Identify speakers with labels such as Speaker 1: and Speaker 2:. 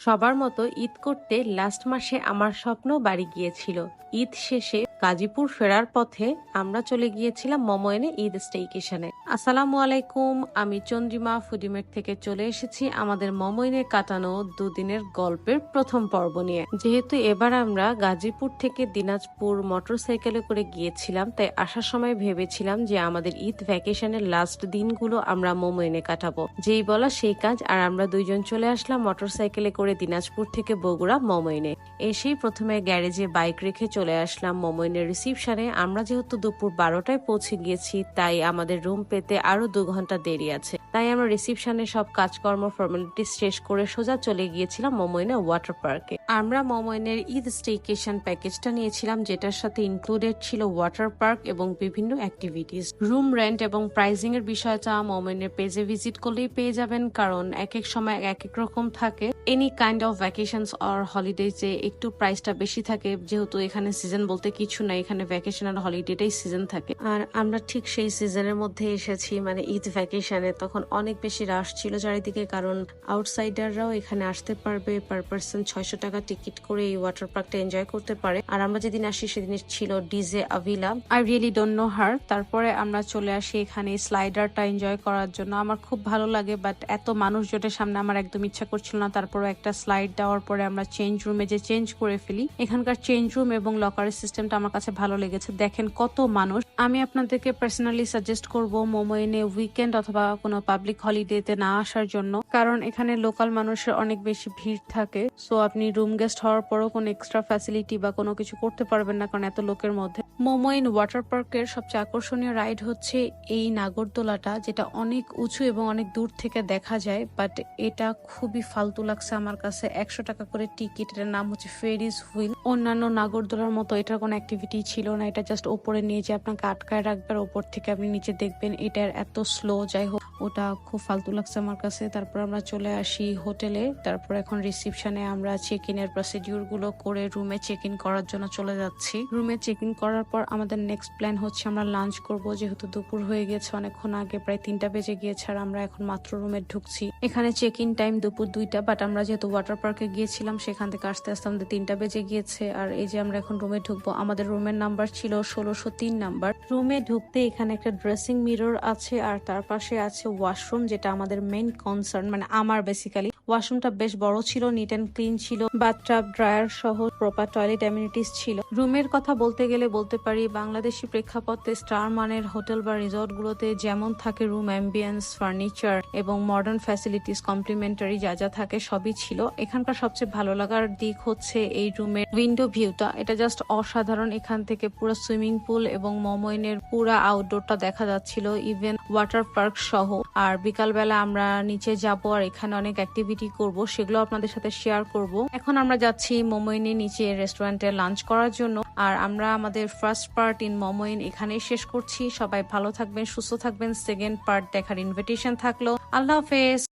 Speaker 1: সবার মতো ঈদ করতে লাস্ট মাসে আমার স্বপ্ন বাড়ি গিয়েছিল। ঈদ শেষে গাজীপুর ফেরার পথে আমরা চলে গিয়েছিলাম মময়নে ঈদ স্টেইকেশনে আসসালামু আলাইকুম, আমি চন্দ্রিমা ফুডিমেট থেকে চলে এসেছি আমাদের মময়নে কাটানো দুদিনের গল্পের প্রথম পর্ব নিয়ে। যেহেতু এবার আমরা গাজীপুর থেকে দিনাজপুর মোটরসাইকেলে করে গিয়েছিলাম, তাই আসার সময় ভেবেছিলাম যে আমাদের ঈদ ভ্যাকেশনের লাস্ট দিনগুলো আমরা মময়নে কাটাবো। যেই বলা সেই কাজ, আর আমরা দুইজন চলে আসলাম মোটরসাইকেলে করে দিনাজপুর থেকে বগুড়া মমইনে এসেই প্রথমে গ্যারেজে বাইক রেখে চলে আসলাম মমইনের রিসিপশনে আমরা যেহেতু দুপুর বারোটায় পৌঁছে গিয়েছি, তাই আমাদের রুম পেতে আরও দু ঘণ্টা দেরি আছে। তাই আমরা রিসিপশনে সব কাজকর্ম ফর্মালিটিস শেষ করে সোজা চলে গিয়েছিলাম মমইনে ওয়াটার পার্কে আমরা মমইনের ঈদ স্টেকেশন প্যাকেজটা নিয়েছিলাম, যেটার সাথে ইনক্লুডেড ছিল ওয়াটার পার্ক এবং বিভিন্ন অ্যাক্টিভিটিস রুম রেন্ট এবং প্রাইজিং এর বিষয়টা মমইনের পেজে ভিজিট করলেই পেয়ে যাবেন, কারণ এক এক সময় এক এক রকম থাকে। Any kind of vacations or হলিডেজে একটু প্রাইসটা বেশি থাকে, যেহেতু এখানে সিজন বলতে কিছু নাই এখানে ভ্যাকেশন আর হলিডেটাই সিজন থাকে। আর আমরা ঠিক সেই সিজনের মধ্যে এসেছি মানে ঈদ ভ্যাকেশনে তখন অনেক বেশি রাশ ছিল চারিদিকে কারণ আউটসাইডাররাও এখানে আসতে পারবে পার পার্সন ছয়শো টাকা টিকিট করে এই ওয়াটার পার্কটা এনজয় করতে পারে। আর আমরা যেদিন আসি সেদিন ছিল DJ Avila I really don't know her তারপরে আমরা চলে আসি এখানে স্লাইডারটা এনজয় করার জন্য। আমার খুব ভালো লাগে বাট এত মানুষ জোটের সামনে আমার একদম ইচ্ছা করছিল না। তারপরে একটা স্লাইড দেওয়ার পরে আমরা চেঞ্জ রুমে যে চেঞ্জ করে ফেলি, এখানকার চেঞ্জ রুম এবং লকারের সিস্টেমটা আমার কাছে ভালো লেগেছে। দেখেন কত মানুষ আমি আপনাদেরকে পার্সোনালি সাজেস্ট করব মোমোয়েনে উইকেন্ড অথবা কোনো পাবলিক হলিডেতে না আসার জন্য। কারণ এখানে লোকাল মানুষের অনেক বেশি ভিড় থাকে। সো আপনি রুম গেস্ট হওয়ার পরও কোনো এক্সট্রা ফ্যাসিলিটি বা কোনো কিছু করতে পারবেন না কারণ এত লোকের মধ্যে। মোমোইন ওয়াটার পার্কের সবচেয়ে আকর্ষণীয় রাইড হচ্ছে এই নাগরদোলাটা, যেটা অনেক উঁচু এবং অনেক দূর থেকে দেখা যায় বাট এটা খুবই ফালতু লাগছে আমার কাছে। একশো টাকা করে টিকিট, এটার নাম হচ্ছে ফেরিস হুইল অন্যান্য নাগরদোলার মতো এটার কোনো অ্যাক্টিভিটি ছিল না, এটা জাস্ট ওপরে নিয়ে যে আপনাকে আটকায় রাখবে আর ওপর থেকে আপনি নিচে দেখবেন এটার এত স্লো যাই হোক, ওটা খুব ফালতু লাগছে আমার কাছে। তারপর আমরা চলে আসি হোটেলে, তারপর এখন রিসিপশনে আমরা চেক ইনের প্রসিডিউরগুলো করে রুমে চেক ইন করার জন্য চলে যাচ্ছি। রুমে চেক ইন করার পর আমাদের নেক্সট প্ল্যান হচ্ছে আমরা লাঞ্চ করব। যেহেতু দুপুর হয়ে গেছে, অনেকক্ষণ আগে প্রায় তিনটা বেজে গিয়েছে আর আমরা এখন মাত্র রুমে ঢুকছি। এখানে চেক ইন টাইম দুপুর দুইটা বাট আমরা যেহেতু ওয়াটার পার্কে গিয়েছিলাম, সেখান থেকে আসতে আসতে আমাদের তিনটা বেজে গিয়েছে। আর এই যে আমরা এখন রুমে ঢুকবো, আমাদের রুমের নাম্বার ছিল ষোলোশো তিন নাম্বার রুমে ঢুকতে এখানে একটা ড্রেসিং মিরর আছে আর তার পাশে আছে ওয়াশরুম যেটা আমাদের মেইন কনসার্ন মানে আমার বেসিক্যালি ওয়াশরুমটা বেশ বড় ছিল নিট অ্যান্ড ক্লিন ছিল বাথটাব ড্রায়ার সহ প্রপার টয়লেট অ্যামিনিটিস ছিল। রুমের কথা বলতে গেলে বলতে পারি, বাংলাদেশি প্রেক্ষাপটে স্টার মানের হোটেল বা রিসর্ট গুলোতে যেমন থাকে রুম, অ্যাম্বিয়েন্স, ফার্নিচার এবং মডার্ন ফ্যাসিলিটিস, কমপ্লিমেন্টারি যা যা থাকে সবই ছিল। এখানকার সবচেয়ে ভালো লাগার দিক হচ্ছে এই রুমের উইন্ডো ভিউটা এটা জাস্ট অসাধারণ। এখান থেকে পুরো সুইমিং পুল এবং মমইনের পুরা আউটডোরটা দেখা যাচ্ছিল। ইভেন ওয়াটার পার্ক সহ। আর বিকালবেলা আমরা নিচে যাব আর এখানে অনেক অ্যাক্টিভিটি করব, সেগুলো আপনাদের সাথে শেয়ার করব। এখন আমরা যাচ্ছি মোমোইনে নিচে রেস্টুরেন্টে লাঞ্চ করার জন্য। আর আমরা আমাদের ফার্স্ট পার্ট ইন মোমোইন এখানে শেষ করছি। সবাই ভালো থাকবেন, সুস্থ থাকবেন। সেকেন্ড পার্ট দেখার ইনভিটেশন থাকল। আল্লাহ হাফেজ।